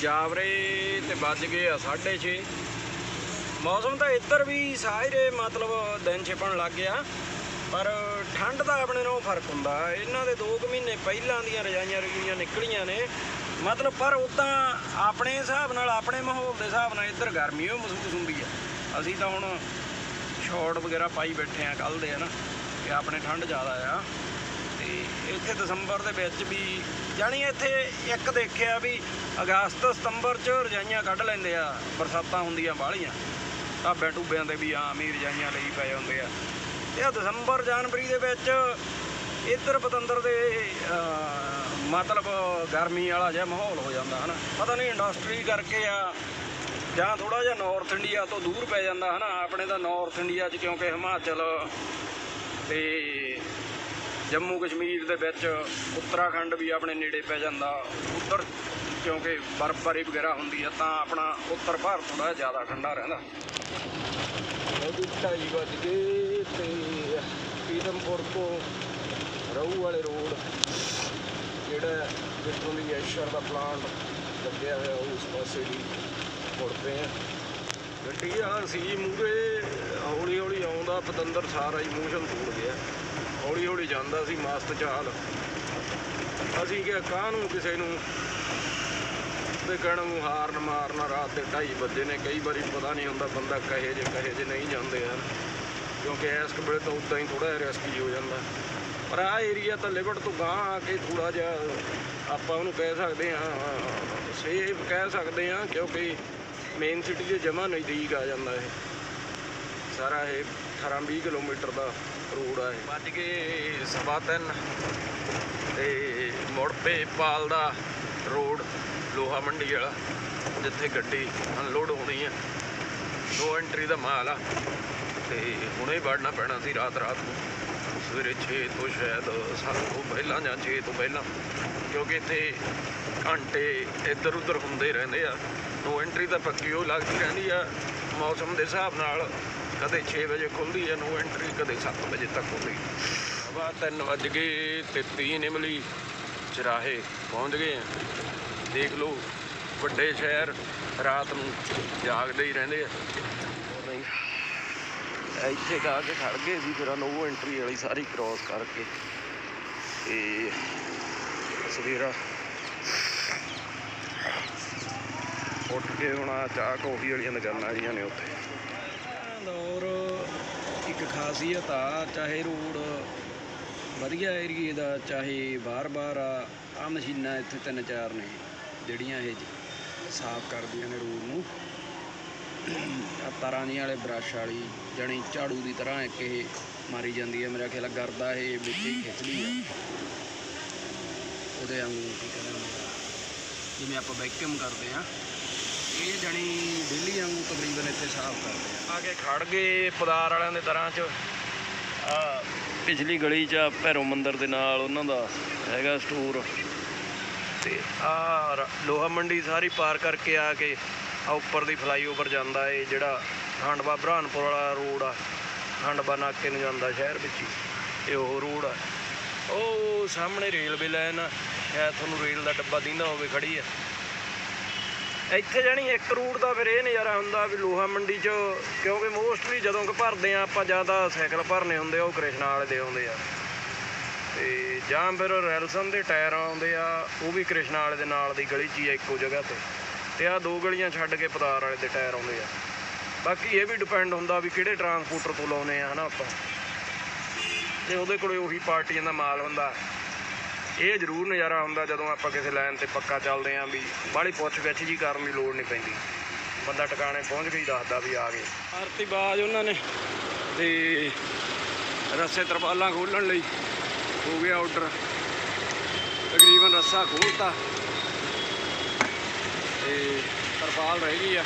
ਜਾਵਰੇ ਤੇ ਵੱਜ ਗਏ ਆ 6:30 ਮੌਸਮ ਤਾਂ ਇੱਧਰ ਵੀ ਸਾਰੇ ਮਤਲਬ ਦਿਨ ਛਿਪਣ ਲੱਗ ਗਿਆ, ਪਰ ਠੰਡ ਦਾ ਆਪਣੇ ਨਾਲੋਂ ਫ਼ਰਕ ਹੁੰਦਾ। ਇਹਨਾਂ ਦੇ 2 ਮਹੀਨੇ ਪਹਿਲਾਂ ਦੀਆਂ ਰਜਾਈਆਂ ਰਜੂਈਆਂ ਨਿਕਲੀਆਂ ਨੇ। ਮਤਲਬ ਪਰ ਉਦਾਂ ਆਪਣੇ ਹਿਸਾਬ ਨਾਲ, ਆਪਣੇ ਮਾਹੌਲ ਦੇ ਹਿਸਾਬ ਨਾਲ ਇੱਧਰ ਗਰਮੀ ਉਹ ਮਹਿਸੂਸ ਹੁੰਦੀ ਆ। ਅਸੀਂ ਤਾਂ ਹੁਣ ਸ਼ਾਰਟ ਵਗੈਰਾ ਪਾਈ ਬੈਠੇ ਆ ਕੱਲ ਦੇ, ਹਨਾ, ਕਿ ਆਪਣੇ ਠੰਡ ਜ਼ਿਆਦਾ ਆ। ਤੇ ਇੱਥੇ ਦਸੰਬਰ ਦੇ ਵਿੱਚ ਵੀ ਜਾਣੀ ਇੱਥੇ ਇੱਕ ਦੇਖਿਆ ਵੀ ਅਗਸਤ, ਸਤੰਬਰ ਚ ਰਜਾਈਆਂ ਕੱਢ ਲੈਂਦੇ ਆ, ਬਰਸਾਤਾਂ ਹੁੰਦੀਆਂ ਬਾਹਲੀਆਂ। ਢਾਬਿਆਂ ਟੂਬਿਆਂ ਤੇ ਵੀ ਆਮ ਹੀ ਰਜਾਈਆਂ ਲਈ ਪਏ ਹੁੰਦੇ ਆ। ਤੇ ਆ ਦਸੰਬਰ, ਜਨਵਰੀ ਦੇ ਵਿੱਚ ਇੱਧਰ ਪਤੰਦਰ ਦੇ ਮਤਲਬ ਗਰਮੀ ਵਾਲਾ ਜਿਹਾ ਮਾਹੌਲ ਹੋ ਜਾਂਦਾ, ਹਨਾ। ਪਤਾ ਨਹੀਂ ਇੰਡਸਟਰੀ ਕਰਕੇ ਆ, ਜਾਂ ਥੋੜਾ ਜਿਹਾ ਨਾਰਥ ਇੰਡੀਆ ਤੋਂ ਦੂਰ ਪੈ ਜਾਂਦਾ, ਹਨਾ। ਆਪਣੇ ਤਾਂ ਨਾਰਥ ਇੰਡੀਆ 'ਚ ਕਿਉਂਕਿ ਹਿਮਾਚਲ ਤੇ ਜੰਮੂ ਕਸ਼ਮੀਰ ਦੇ ਵਿੱਚ ਉੱਤਰਾਖੰਡ ਵੀ ਆਪਣੇ ਨੇੜੇ ਪੈ ਜਾਂਦਾ। ਉੱਤਰ ਕਿਉਂਕਿ ਬਰਫ਼ਬਾਰੀ ਵਗੈਰਾ ਹੁੰਦੀ ਹੈ ਤਾਂ ਆਪਣਾ ਉੱਤਰ ਭਾਰਤ ਥੋੜਾ ਜ਼ਿਆਦਾ ਠੰਡਾ ਰਹਿੰਦਾ। ਉਹਦੀ ਢਾਈ ਵੱਜ ਗਏ ਤੇ ਪੀਰਮਪੁਰ ਤੋਂ ਰਹੂ ਵਾਲੇ ਰੋਡ, ਜਿਹੜਾ ਜਿੱਥੋਂ ਦੀ ਐਸ਼ਰ ਦਾ ਪਲਾਂਟ ਲੱਗਿਆ ਹੋਇਆ ਉਸ ਪਾਸੇ ਦੀ ਮੁੜ ਪਏ ਆ। ਗੱਡੀ ਆ ਸੀ ਮੂਰੇ ਹੌਲੀ ਹੌਲੀ ਆਉਂਦਾ, ਪਤੰਦਰ ਸਾਰਾ ਹੀ ਮੋਸ਼ਨ ਤੋੜ ਗਿਆ। ਹੌਲੀ ਹੌਲੀ ਜਾਂਦਾ ਸੀ, ਮਸਤ ਚਾਲ। ਅਸੀਂ ਕਿਹਾ, ਕਾਹਨੂੰ ਕਿਸੇ ਨੂੰ? ਤੇ ਕਹਿਣ ਨੂੰ ਹਾਰਨ ਮਾਰਨਾ ਰਾਤ ਦੇ 2:30 ਵਜੇ ਨੇ। ਕਈ ਵਾਰੀ ਪਤਾ ਨਹੀਂ ਹੁੰਦਾ ਬੰਦਾ ਕਹੇ ਜੇ ਕਹੇ ਜੇ ਨਹੀਂ ਜਾਂਦੇ ਹਨ ਕਿਉਂਕਿ ਇਸ ਵੇਲੇ ਤਾਂ ਉਦਾਂ ਹੀ ਥੋੜਾ ਰਿਸਕੀ ਹੋ ਜਾਂਦਾ। ਪਰ ਆ ਏਰੀਆ ਤਾਂ ਲਿਮਟ ਤੋਂ ਗਾਂ ਆ ਕੇ ਥੋੜਾ ਜਿਹਾ ਆਪਾਂ ਉਹਨੂੰ ਕਹਿ ਸਕਦੇ ਹਾਂ ਸੇਫ ਕਹਿ ਸਕਦੇ ਹਾਂ, ਕਿਉਂਕਿ ਮੇਨ ਸਿਟੀ ਦੇ ਜਮਾ ਨਜ਼ਦੀਕ ਆ ਜਾਂਦਾ ਇਹ। ਸਾਰਾ ਇਹ 18 20 ਕਿਲੋਮੀਟਰ ਦਾ ਰੋਡ ਆ ਇਹ। ਵੱਜ ਕੇ ਸਵਾ ਤਿੰਨ। ਤੇ ਮੁੜ ਪੇ ਪਾਲ ਦਾ ਰੋਡ, ਲੋਹਾ ਮੰਡੀ ਵਾਲਾ, ਜਿੱਥੇ ਗੱਡੀ ਅਨਲੋਡ ਹੋਣੀ ਆ। ਨੋ ਐਂਟਰੀ ਦਾ ਮਾਲ ਆ। ਤੇ ਹੁਣੇ ਵੜਨਾ ਪੈਣਾ ਸੀ ਰਾਤ ਰਾਤ ਨੂੰ। ਸਵੇਰੇ 6 ਤੋਂ ਸ਼ਾਇਦ 7 ਤੋਂ ਪਹਿਲਾਂ ਜਾਂ 6 ਤੋਂ ਪਹਿਲਾਂ। ਕਿਉਂਕਿ ਇੱਥੇ ਘੰਟੇ ਇੱਧਰ ਉੱਧਰ ਹੁੰਦੇ ਰਹਿੰਦੇ ਆ। ਨੋ ਐਂਟਰੀ ਤਾਂ ਪੱਕੀ ਉਹ ਲੱਗਦੀ ਰਹਿੰਦੀ ਆ। ਮੌਸਮ ਦੇ ਹਿਸਾਬ ਨਾਲ ਕਦੇ 6 ਵਜੇ ਖੁੱਲਦੀ ਹੈ, ਨੋ ਐਂਟਰੀ ਕਦੇ 7 ਵਜੇ ਤੱਕ ਹੁੰਦੀ ਸਵਾ 3 ਵੱਜ ਗਏ ਤੇ 3 ਇਮਲੀ ਚਰਾਹੇ ਪਹੁੰਚ ਗਏ ਆ। ਦੇਖ ਲਓ, ਵੱਡੇ ਸ਼ਹਿਰ ਰਾਤ ਨੂੰ ਜਾਗਦੇ ਹੀ ਰਹਿੰਦੇ ਆ। ਇੱਥੇ ਕਾ ਕੇ ਖੜ ਗਏ ਸੀ, ਫਿਰ ਨੋ ਐਂਟਰੀ ਵਾਲੀ ਸਾਰੀ ਕ੍ਰਾਸ ਕਰਕੇ। ਤੇ ਸਵੇਰਾ ਉੱਠ ਕੇ ਹੁਣ ਆਹ ਚਾਹ ਕੌਫੀ ਵਾਲੀਆਂ ਦੁਕਾਨਾਂ ਜੀਆਂ ਨੇ ਉੱਥੇ। ਦੌਰ ਇੱਕ ਖਾਸੀਅਤ ਆ, ਚਾਹੇ ਰੋਡ ਵਧੀਆ ਏਰੀਏ ਦਾ, ਚਾਹੇ ਬਾਰ-ਬਾਰ ਆ, ਆਹ ਮਸ਼ੀਨਾਂ ਇੱਥੇ ਤਿੰਨ ਚਾਰ ਨੇ, ਜਿਹੜੀਆਂ ਇਹ ਸਾਫ਼ ਕਰਦੀਆਂ ਨੇ ਰੋਡ ਨੂੰ। ਆ ਤਾਰਾਂ ਦੀਆਂ ਵਾਲੇ ਬ੍ਰਸ਼ ਵਾਲੀ, ਜਣੀ ਝਾੜੂ ਦੀ ਤਰ੍ਹਾਂ ਇੱਕ ਇਹ ਮਾਰੀ ਜਾਂਦੀ ਹੈ ਮੇਰਾ ਖਿਆਲ ਗਰਦਾ ਇਹ ਵਿੱਚ ਹੀ ਖਿੱਚਦੀ ਆ। ਉਹਦੇ ਵਾਂਗੂ ਕੀ ਕਹਿੰਦੇ ਜਿਵੇਂ ਆਪਾਂ ਵੈਕਿਊਮ ਕਰਦੇ ਆ ਇਹ ਜਣੀ ਡੇਲੀ ਵਾਂਗੂ ਤਕਰੀਬਨ ਇੱਥੇ ਸਾਫ਼ ਕਰਦੇ ਆ। ਆ ਕੇ ਖੜ ਗਏ ਪਦਾਰ ਵਾਲਿਆਂ ਦੇ ਤਰ੍ਹਾਂ ਚ। ਆ ਪਿਛਲੀ ਗਲੀ ਚ ਆ ਭੈਰੋ ਮੰਦਿਰ ਦੇ ਨਾਲ ਉਹਨਾਂ ਦਾ ਹੈਗਾ ਸਟੋਰ। ਤੇ ਆ ਲੋਹਾ ਮੰਡੀ ਸਾਰੀ ਪਾਰ ਕਰਕੇ ਆ ਕੇ ਆ ਉੱਪਰ ਦੀ ਫਲਾਈਓਵਰ ਜਾਂਦਾ ਏ, ਜਿਹੜਾ ਹਾਂਡਵਾ ਬ੍ਰਹਾਨਪੁਰ ਵਾਲਾ ਰੋਡ ਆ। ਹਾਂਡਵਾ ਨਾਕੇ ਨੂੰ ਜਾਂਦਾ ਸ਼ਹਿਰ ਵਿੱਚ ਹੀ। ਇਹ ਉਹ ਰੋਡ ਆ। ਉਹ ਸਾਹਮਣੇ ਰੇਲਵੇ ਲਾਈਨ ਆ। ਸ਼ਾਇਦ ਤੁਹਾਨੂੰ ਰੇਲ ਦਾ ਡੱਬਾ ਦਿੰਦਾ ਹੋਵੇ, ਖੜੀ ਆ। ਇੱਥੇ ਜਾਣੀ ਇੱਕ ਰੂਟ ਦਾ ਫਿਰ ਇਹ ਨਜ਼ਾਰਾ ਹੁੰਦਾ ਵੀ ਲੋਹਾ ਮੰਡੀ 'ਚ, ਕਿਉਂਕਿ ਮੋਸਟਲੀ ਜਦੋਂ ਕਿ ਭਰਦੇ ਆ ਆਪਾਂ ਜ਼ਿਆਦਾ ਸਾਈਕਲ ਭਰਨੇ ਹੁੰਦੇ ਆ, ਉਹ ਕ੍ਰਿਸ਼ਨਾ ਵਾਲੇ ਦੇ ਆਉਂਦੇ ਆ। ਤੇ ਜਾਂ ਫਿਰ ਰੈਲਸਨ ਦੇ ਟਾਇਰ ਆਉਂਦੇ ਆ, ਉਹ ਵੀ ਕ੍ਰਿਸ਼ਨਾ ਵਾਲੇ ਦੇ ਨਾਲ ਦੀ ਗਲੀ 'ਚ ਹੀ ਆ ਇੱਕੋ ਜਗ੍ਹਾ ਤੇ। ਤੇ ਆ ਦੋ ਗਲੀਆਂ ਛੱਡ ਕੇ ਪਤਾਰ ਵਾਲੇ ਦੇ ਟਾਇਰ ਆਉਂਦੇ ਆ। ਬਾਕੀ ਇਹ ਵੀ ਡਿਪੈਂਡ ਹੁੰਦਾ ਵੀ ਕਿਹੜੇ ਟਰਾਂਸਪੋਰਟਰ ਤੋਂ ਲਾਉਨੇ ਆ, ਹਨਾ ਆਪਾਂ। ਤੇ ਉਹਦੇ ਕੋਲੇ ਉਹੀ ਪਾਰਟੀਆਂ ਦਾ ਮਾਲ ਹੁੰਦਾ। ਇਹ ਜ਼ਰੂਰ ਨਜ਼ਾਰਾ ਹੁੰਦਾ ਜਦੋਂ ਆਪਾਂ ਕਿਸੇ ਲਾਈਨ ਤੇ ਪੱਕਾ ਚੱਲਦੇ ਆਂ ਵੀ ਬਾਹਲੀ ਪੁੱਛ ਗਿੱਛ ਜੀ ਕਰਨ ਦੀ ਲੋੜ ਨਹੀਂ ਪੈਂਦੀ। ਬੰਦਾ ਟਿਕਾਣੇ ਪਹੁੰਚ ਕੇ ਹੀ ਦੱਸਦਾ ਵੀ ਆ ਗਏ। ਆਰਤੀ ਬਾਜ ਉਹਨਾਂ ਨੇ ਤੇ ਰੱਸੇ ਤਰਪਾਲਾਂ ਖੋਲਣ ਲਈ ਹੋ ਗਿਆ ਆਰਡਰ ਤਕਰੀਬਨ ਰੱਸਾ ਖੋਲਤਾ। ਤੇ ਤਰਪਾਲ ਰਹਿ ਗਈ ਆ।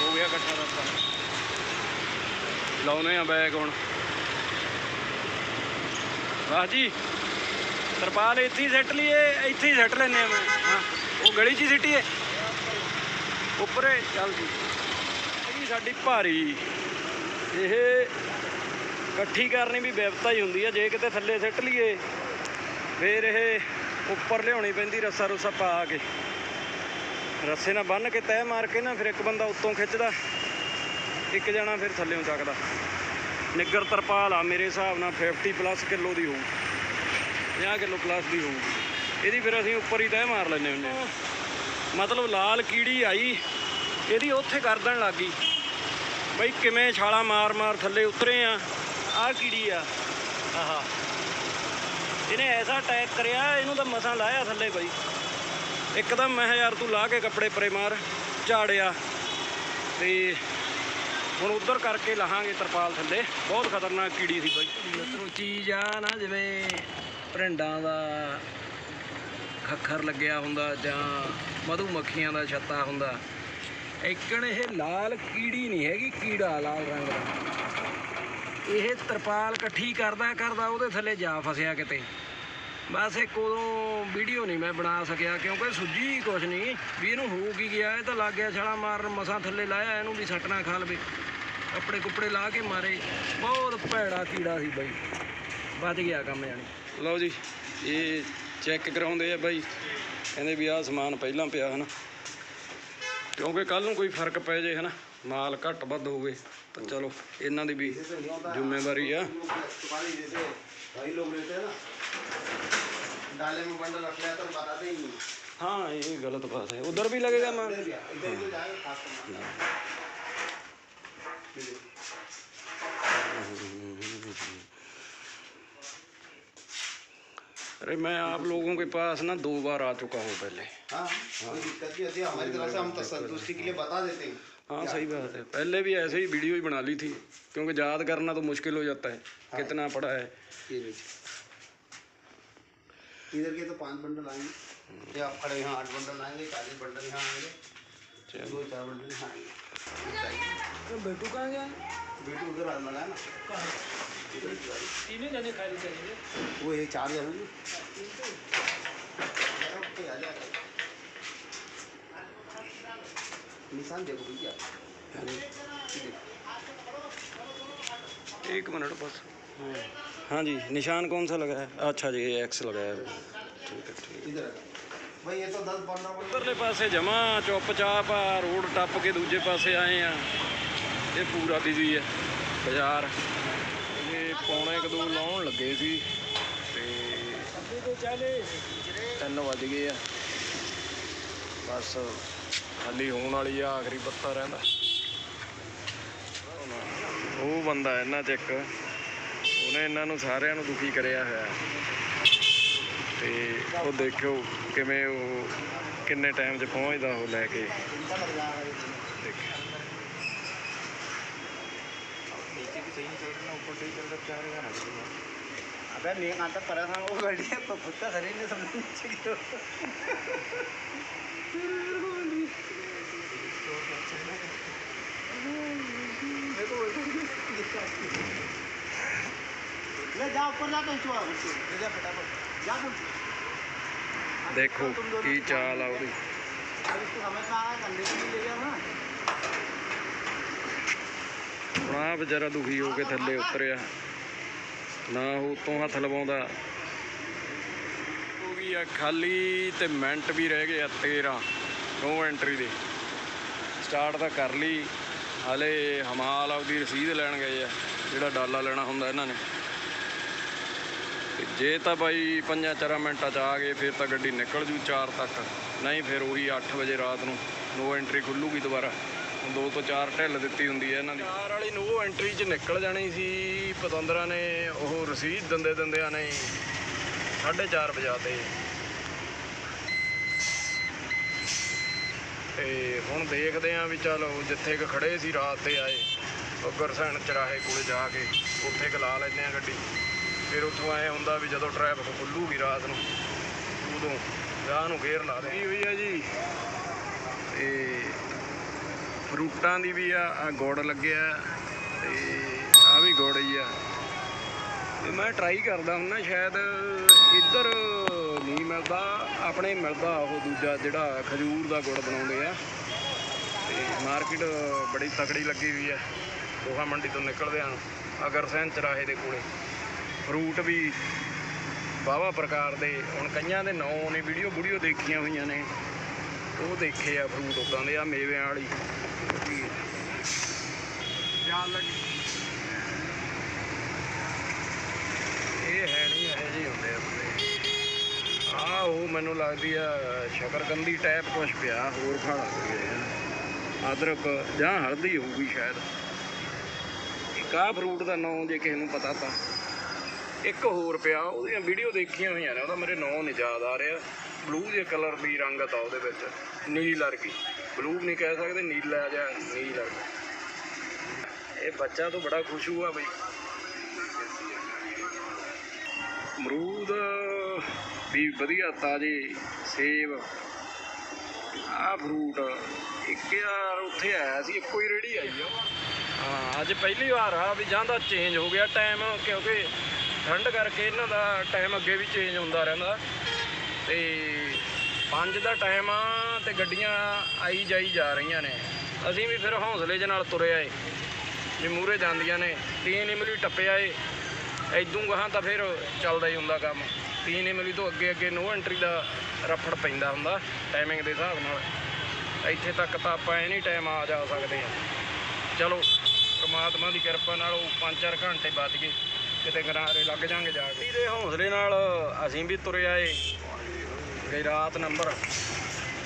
ਹੋ ਗਿਆ ਇਕੱਠਾ ਰੱਸਾ ਲਾਉਨੇ ਆ ਬੈਗ ਹੁਣ। ਵਾਹ ਜੀ ਤਰਪਾਲ ਇੱਥੇ ਹੀ ਸੱਟ ਲਈਏ, ਇੱਥੇ ਹੀ ਸੱਟ ਲੈਨੇ ਹਾਂ, ਉਹ ਗਲੀ 'ਚ ਹੀ ਸਿੱਟੀਏ ਉੱਪਰੇ, ਚੱਲ ਜੀ। ਇਹ ਸਾਡੀ ਭਾਰੀ। ਇਹ ਇਕੱਠੀ ਕਰਨੀ ਵੀ ਵਿਵਸਥਾ ਹੀ ਹੁੰਦੀ ਆ, ਜੇ ਕਿਤੇ ਥੱਲੇ ਸਿੱਟ ਲਈਏ, ਫੇਰ ਇਹ ਉੱਪਰ ਲਿਆਉਣੀ ਪੈਂਦੀ ਰੱਸਾ ਰੁੱਸਾ ਪਾ ਕੇ। ਰੱਸੇ ਨਾਲ ਬੰਨ ਕੇ ਤੈਅ ਮਾਰ ਕੇ ਨਾ, ਫਿਰ ਇੱਕ ਬੰਦਾ ਉੱਤੋਂ ਖਿੱਚਦਾ, ਇੱਕ ਜਣਾ ਫਿਰ ਥੱਲੇੋਂ ਚੱਕਦਾ। ਨਿੱਗਰ ਤਰਪਾਲ ਆ ਮੇਰੇ ਹਿਸਾਬ ਨਾਲ 50 ਪਲੱਸ ਕਿਲੋ ਦੀ ਹੋਊ। 50 ਕਿਲੋ ਪਲੱਸ ਦੀ ਹੋਊਗੀ। ਇਹਦੀ ਫਿਰ ਅਸੀਂ ਉੱਪਰ ਹੀ ਤੈਅ ਮਾਰ ਲੈਂਦੇ ਹੁੰਦੇ ਹਾਂ। ਮਤਲਬ ਲਾਲ ਕੀੜੀ ਆਈ, ਇਹਦੀ ਉੱਥੇ ਗਰਦਨ ਲੱਗ ਗਈ। ਬਈ ਕਿਵੇਂ ਛਾਲਾ ਮਾਰ ਮਾਰ ਥੱਲੇ ਉਤਰੇ ਆ, ਆਹ ਕੀੜੀ ਆ। ਆਹਾ। ਇਹਨੇ ਐਸਾ ਅਟੈਕ ਕਰਿਆ, ਇਹਨੂੰ ਤਾਂ ਮਸਾਂ ਲਾਇਆ ਥੱਲੇ ਬਈ। ਇੱਕਦਮ ਮੈਂ ਕਿਹਾ, ਯਾਰ ਤੂੰ ਲਾ ਕੇ ਕੱਪੜੇ ਪਰੇ ਮਾਰ, ਝਾੜਿਆ। ਤੇ ਹੁਣ ਉਧਰ ਕਰਕੇ ਲਾਹਾਂਗੇ ਤਰਪਾਲ ਥੱਲੇ। ਬਹੁਤ ਖਤਰਨਾਕ ਕੀੜੀ ਸੀ ਬਾਈ। ਮਤਲਬ ਚੀਜ਼ ਆ ਨਾ, ਜਿਵੇਂ ਭਰਿੰਡਾਂ ਦਾ ਖੱਖਰ ਲੱਗਿਆ ਹੁੰਦਾ ਜਾਂ ਮਧੂ ਮੱਖੀਆਂ ਦਾ ਛੱਤਾ ਹੁੰਦਾ, ਇੱਕਣ ਇਹ ਲਾਲ ਕੀੜੀ ਨਹੀਂ ਹੈਗੀ, ਕੀੜਾ ਲਾਲ ਰੰਗ ਦਾ। ਇਹ ਤਰਪਾਲ ਇਕੱਠੀ ਕਰਦਾ ਕਰਦਾ ਉਹਦੇ ਥੱਲੇ ਜਾ ਫਸਿਆ ਕਿਤੇ। ਬਸ ਇੱਕ ਉਦੋਂ ਵੀਡੀਓ ਨਹੀਂ ਮੈਂ ਬਣਾ ਸਕਿਆ ਕਿਉਂਕਿ ਸੁੱਜੀ ਕੁਛ ਨਹੀਂ। ਵੀ ਇਹਨੂੰ ਹੋ ਕੀ ਗਿਆ ਇਹ ਤਾਂ ਲੱਗ ਗਿਆ ਛਾਲਾ ਮਾਰਨ ਮਸਾਂ ਥੱਲੇ ਲਾਇਆ ਇਹਨੂੰ ਵੀ ਸੱਟ ਨਾ ਖਾ ਲਵੇ ਕੱਪੜੇ ਕੁੱਪੜੇ ਲਾ ਕੇ ਮਾਰੇ। ਬਹੁਤ ਭੈੜਾ ਕੀੜਾ ਸੀ ਬਾਈ। ਬਚ ਗਿਆ ਕੰਮ ਜਾਣੀ। ਲਓ ਜੀ ਇਹ ਚੈੱਕ ਕਰਾਉਂਦੇ ਆ ਬਾਈ। ਕਹਿੰਦੇ ਵੀ ਆਹ ਸਮਾਨ ਪਹਿਲਾਂ ਪਿਆ ਹਨਾ। ਕਿਉਂਕਿ ਕੱਲ ਨੂੰ ਕੋਈ ਫ਼ਰਕ ਪੈ ਜੇ ਹਨਾ ਮਾਲ ਘੱਟ ਵੱਧ ਹੋਵੇ ਤਾਂ ਚਲੋ ਇਹਨਾਂ ਦੀ ਵੀ ਜ਼ਿੰਮੇਵਾਰੀ ਆ। हैं डाले में बंडल रख लिया तो बताते ही नहीं। हाँ ये गलत बात है। उधर भी लगेगा करना अरे मैं आप लोगों के पास ना दो बार आ चुका हूँ पहले। हाँ दिक्कत नहीं होती हमारी तरफ़ से हम तो संतुष्टि के लिए बता देते हैं। हाँ सही बात है। पहले भी ऐसे ही वीडियो ही बना ली थी क्योंकि याद करना तो मुश्किल हो जाता है कितना पड़ा है। इधर के तो पाँच बंडल आएँगे। या आप खड़े यहाँ आठ बंडल आएँगे चालीस बंडल यहाँ आएँगे दो चार बंडल यहाँ आएँगे। बेटू कहाँ गया? बेटू उधर आ लगाया ना। तीनों जने खाली चाहिए वो ये चार जन हैं निशान देखो भैया एक मिनट बस। हाँ। जी निशान कौन सा लगा है अच्छा जी एक्स लगाया है ठीक है ठीक इधर आ। भाई ये तो दस पंद्रह बंडल ਉਧਰਲੇ ਪਾਸੇ ਜਮਾ ਚੁੱਪ ਚਾਪ ਆ ਰੋਡ ਟੱਪ ਕੇ ਦੂਜੇ ਪਾਸੇ ਆਏ ਆ ਇਹ ਪੂਰਾ ਬਿਜ਼ੀ ਹੈ ਬਾਜ਼ਾਰ ਇਹ ਪੌਣੇ ਕੁ ਦੋ ਲਾਉਣ ਲੱਗੇ ਸੀ ਤੇ ਤਿੰਨ ਵੱਜ ਗਏ ਆ ਬਸ ਖਾਲੀ ਹੋਣ ਵਾਲੀ ਆ ਆਖਰੀ ਪੱਤਾ ਰਹਿੰਦਾ ਉਹ ਬੰਦਾ ਇਹਨਾਂ ਚ ਇੱਕ ਉਹਨੇ ਇਹਨਾਂ ਨੂੰ ਸਾਰਿਆਂ ਨੂੰ ਦੁਖੀ ਕਰਿਆ ਹੋਇਆ ਤੇ ਉਹ ਦੇਖਿਓ ਕਿਵੇਂ ਉਹ ਕਿੰਨੇ ਟਾਈਮ 'ਚ ਪਹੁੰਚਦਾ ਉਹ ਲੈ ਕੇ ਦੇਖਿਓ अबे मैं आता परेशान हो गई है तो खुद का शरीर नहीं समझ नीचे गिरो ले जा ऊपर जा तो चुआ ले जा फटाफट जा तुम ਦੇਖੋ ਕੀ ਚਾਲ ਆ ਉਹਦੀ अब इसको समझ में आ रहा है कंधे पे नहीं ले गया ना ਹੁਣ ਆ ਵਿਚਾਰਾ ਦੁਖੀ ਹੋ ਕੇ ਥੱਲੇ ਉਤਰਿਆ ਨਾ ਉਹ ਤੋਂ ਹੱਥ ਲਵਾਉਂਦਾ ਹੋ ਗਈ ਆ ਖਾਲੀ ਤੇ ਮਿੰਟ ਵੀ ਰਹਿ ਗਏ ਆ 13 ਨੋ ਐਂਟਰੀ ਦੇ ਸਟਾਰਟ ਤਾਂ ਕਰ ਲਈ ਹਾਲੇ ਹਮਾਲ ਆਪਦੀ ਰਸੀਦ ਲੈਣ ਗਏ ਆ ਜਿਹੜਾ ਡਾਲਾ ਲੈਣਾ ਹੁੰਦਾ ਇਹਨਾਂ ਨੇ ਤੇ ਜੇ ਤਾਂ ਬਾਈ ਪੰਜਾਂ ਚਾਰਾਂ ਮਿੰਟਾਂ ਚ ਆ ਗਏ, ਫਿਰ ਤਾਂ ਗੱਡੀ ਨਿਕਲ ਜੂ 4 ਤੱਕ। ਨਹੀਂ ਫਿਰ ਉਹੀ 8 ਵਜੇ ਰਾਤ ਨੂੰ ਨੋ ਐਂਟਰੀ ਖੁੱਲੂਗੀ ਦੁਬਾਰਾ। ਦੋ ਤੋਂ ਚਾਰ ਢਿੱਲ ਦਿੱਤੀ ਹੁੰਦੀ ਹੈ ਇਹਨਾਂ ਦੀ। ਚਾਰ ਵਾਲੀ ਨੋ ਐਂਟਰੀ ਚ ਨਿਕਲ ਜਾਣੀ ਸੀ, ਪਤੰਦਰਾਂ ਨੇ ਉਹ ਰਸੀਦ ਦਿੰਦੇ ਦਿੰਦਿਆਂ ਨੇ 4:30 ਵਜਾਤੇ ਤੇ। ਹੁਣ ਦੇਖਦੇ ਆਂ ਵੀ ਚਲ ਜਿੱਥੇ ਕ ਖੜੇ ਸੀ, ਰਾਤ ਤੇ ਆਏ। ਉਹ ਗੁਰਸੈਨ ਚਰਾਹੇ ਕੋਲੇ ਜਾ ਕੇ, ਉੱਥੇ ਕ ਲਾ ਲੈਂਦੇ ਆ ਗੱਡੀ। ਫਿਰ ਉੱਥੋਂ ਆਏ ਹੁੰਦਾ ਵੀ ਜਦੋਂ ਟ੍ਰੈਫਿਕ ਖੁੱਲੂਗੀ ਰਾਤ ਨੂੰ ਉਦੋਂ ਰਾਹ ਨੂੰ ਘੇਰ ਲਾ ਦੇ ਹੋਈ ਆ ਜੀ? ਤੇ ਫਰੂਟਾਂ ਦੀ ਵੀ ਆ ਆ ਗੁੜ ਲੱਗਿਆ ਤੇ ਆ ਵੀ ਗੁੜ ਹੀ ਆ। ਤੇ ਮੈਂ ਟਰਾਈ ਕਰਦਾ ਹੁੰਦਾ ਸ਼ਾਇਦ ਇੱਧਰ ਨਹੀਂ ਮਿਲਦਾ ਆਪਣੇ ਮਿਲਦਾ ਉਹ ਦੂਜਾ ਜਿਹੜਾ ਖਜੂਰ ਦਾ ਗੁੜ ਬਣਾਉਂਦੇ ਆ। ਤੇ ਮਾਰਕੀਟ ਬੜੀ ਤਕੜੀ ਲੱਗੀ ਹੋਈ ਹੈ ਦੋਹਾ ਮੰਡੀ ਤੋਂ ਨਿਕਲਦੇ ਆ ਅਗਰਸੈਨ ਚਰਾਹੇ ਦੇ ਕੋਲੇ। ਫਰੂਟ ਵੀ ਵਾਹਵਾ ਪ੍ਰਕਾਰ ਦੇ, ਹੁਣ ਕਈਆਂ ਦੇ ਨਾਂ ਨੇ, ਵੀਡੀਓ ਵੀਡੀਓ ਦੇਖੀਆਂ ਹੋਈਆਂ ਨੇ। ਉਹ ਦੇਖੇ ਆ ਫਰੂਟ ਉਦਾਂ ਦੇ, ਆ ਮੇਵਿਆਂ ਵਾਲੀ। ਜਾਲ ਲੱਗੀ। ਇਹ ਹੈ ਨਹੀਂ, ਇਹ ਜਿਹੇ ਹੁੰਦੇ ਆ ਆ ਉਹ ਮੈਨੂੰ ਲੱਗਦੀ ਆ, ਸ਼ਕਰਕੰਦੀ ਟਾਈਪ ਕੁਛ ਪਿਆ, ਹੋਰ ਖਾਣਾ ਗਿਆ ਅਦਰਕ ਜਾਂ ਹਲਦੀ ਹੋਊਗੀ ਸ਼ਾਇਦ। ਇੱਕ ਆਹ ਫਰੂਟ ਦਾ ਨਾਮ ਜੇ ਕਿਸੇ ਨੂੰ ਪਤਾ ਤਾਂ। ਇੱਕ ਹੋਰ ਪਿਆ, ਉਹਦੀਆਂ ਵੀਡੀਓ ਦੇਖੀਆਂ ਹੋਈਆਂ ਨੇ, ਉਹਦਾ ਮੇਰੇ ਨਾਮ ਨਹੀਂ ਯਾਦ ਆ ਰਿਹਾ। ਬਲੂ ਜੇ ਕਲਰ ਦੀ ਰੰਗਤ ਆ ਉਹਦੇ ਵਿੱਚ, ਨੀਲ ਵਰਗੀ। ਬਲੂ ਨਹੀਂ ਕਹਿ ਸਕਦੇ, ਨੀਲਾ ਜਾਂ ਨੀਲ ਵਰਗਾ। ਇਹ ਬੱਚਾ ਤਾਂ ਬੜਾ ਖੁਸ਼ ਹੋਆ ਬਈ। ਅਮਰੂਦ ਵੀ ਵਧੀਆ ਤਾਜ਼ੇ, ਸੇਬ। ਆਹ ਫਰੂਟ ਇੱਕ ਯਾਰ ਉੱਥੇ ਆਇਆ ਸੀ, ਇੱਕੋ ਹੀ ਰੇੜੀ ਆਈ ਆ। ਹਾਂ, ਅੱਜ ਪਹਿਲੀ ਵਾਰ ਆ ਵੀ ਜਾਂਦਾ ਚੇਂਜ ਹੋ ਗਿਆ ਟਾਈਮ ਕਿਉਂਕਿ ਠੰਡ ਕਰਕੇ ਇਹਨਾਂ ਦਾ ਟਾਈਮ ਅੱਗੇ ਵੀ ਚੇਂਜ ਹੁੰਦਾ ਰਹਿੰਦਾ। ਤੇ 5 ਦਾ ਟਾਈਮ ਆ ਤੇ ਗੱਡੀਆਂ ਆਈ ਜਾਈ ਜਾ ਰਹੀਆਂ ਨੇ। ਅਸੀਂ ਵੀ ਫਿਰ ਹੌਸਲੇ ਦੇ ਨਾਲ ਤੁਰੇ ਆਏ। ਵੀ ਮੂਰੇ ਜਾਂਦੀਆਂ ਨੇ, ਤੀਨ ਇਮਲੀ ਟੱਪਿਆ ਏ ਐਦੂ ਗਾਹਾਂ ਤਾਂ ਫਿਰ ਚੱਲਦਾ ਹੀ ਹੁੰਦਾ ਕੰਮ। ਤੀਨ ਇਮਲੀ ਤੋਂ ਅੱਗੇ ਅੱਗੇ ਨੋ ਐਂਟਰੀ ਦਾ ਰਫੜ ਪੈਂਦਾ ਹੁੰਦਾ ਟਾਈਮਿੰਗ ਦੇ ਹਿਸਾਬ ਨਾਲ। ਇੱਥੇ ਤੱਕ ਤਾਂ ਆਪਾਂ ਐਨੀ ਟਾਈਮ ਆ ਜਾ ਸਕਦੇ ਆ ਚਲੋ, ਪਰਮਾਤਮਾ ਦੀ ਕਿਰਪਾ ਨਾਲ ਉਹ 5-4 ਘੰਟੇ ਬਚ ਗਏ। ਕਿਤੇ ਗਰਾਰੇ ਲੱਗ ਜਾਾਂਗੇ ਜਾ ਕੇ। ਇਹਦੇ ਹੌਸਲੇ ਨਾਲ ਅਸੀਂ ਵੀ ਤੁਰੇ ਆਏ। ਗਈ ਰਾਤ ਨੰਬਰ।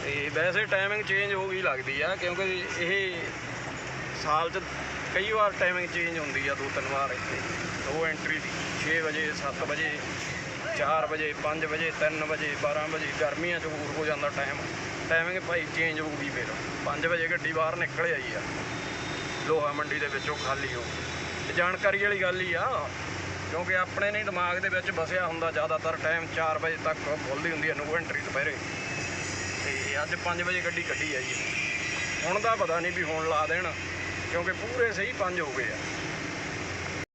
ਤੇ ਵੈਸੇ ਟਾਈਮਿੰਗ ਚੇਂਜ ਹੋ ਗਈ ਲੱਗਦੀ ਆ, ਕਿਉਂਕਿ ਇਹ ਸਾਲ 'ਚ ਕਈ ਵਾਰ ਟਾਈਮਿੰਗ ਚੇਂਜ ਹੁੰਦੀ ਆ, ਦੋ ਤਿੰਨ ਵਾਰ ਇੱਥੇ। ਦੋ ਐਂਟਰੀ ਦੀ 6 ਵਜੇ 7 ਵਜੇ 4 ਵਜੇ 5 ਵਜੇ 3 ਵਜੇ 12 ਵਜੇ, ਗਰਮੀਆਂ 'ਚ ਹੋਰ ਹੋ ਜਾਂਦਾ ਟਾਈਮ ਟਾਈਮਿੰਗ ਭਾਈ ਚੇਂਜ ਹੋ ਗਈ ਫਿਰ। 5 ਵਜੇ ਗੱਡੀ ਬਾਹਰ ਨਿਕਲ ਆਈ ਆ। ਲੋਹਾ ਮੰਡੀ ਦੇ ਵਿੱਚੋਂ ਖਾਲੀ ਹੋ ਤੇ ਜਾਣਕਾਰੀ ਵਾਲੀ ਗੱਲ ਹੀ ਆ ਕਿਉਂਕਿ ਆਪਣੇ ਨਹੀਂ, ਦਿਮਾਗ ਦੇ ਵਿੱਚ ਵਸਿਆ ਹੁੰਦਾ ਜ਼ਿਆਦਾਤਰ ਟਾਈਮ 4 ਵਜੇ ਤੱਕ ਖੁੱਲ੍ਹਦੀ ਹੁੰਦੀ ਹੈ, ਨੋ ਐਂਟਰੀ ਦੁਪਹਿਰੇ। ਤੇ ਅੱਜ 5 ਵਜੇ ਗੱਡੀ ਕੱਢੀ ਹੈ। ਜੀ ਹੁਣ ਦਾ ਪਤਾ ਨਹੀਂ ਵੀ ਹੁਣ ਲਾ ਦੇਣ, ਕਿਉਂਕਿ ਪੂਰੇ ਸਹੀ 5 ਹੋ ਗਏ ਆ।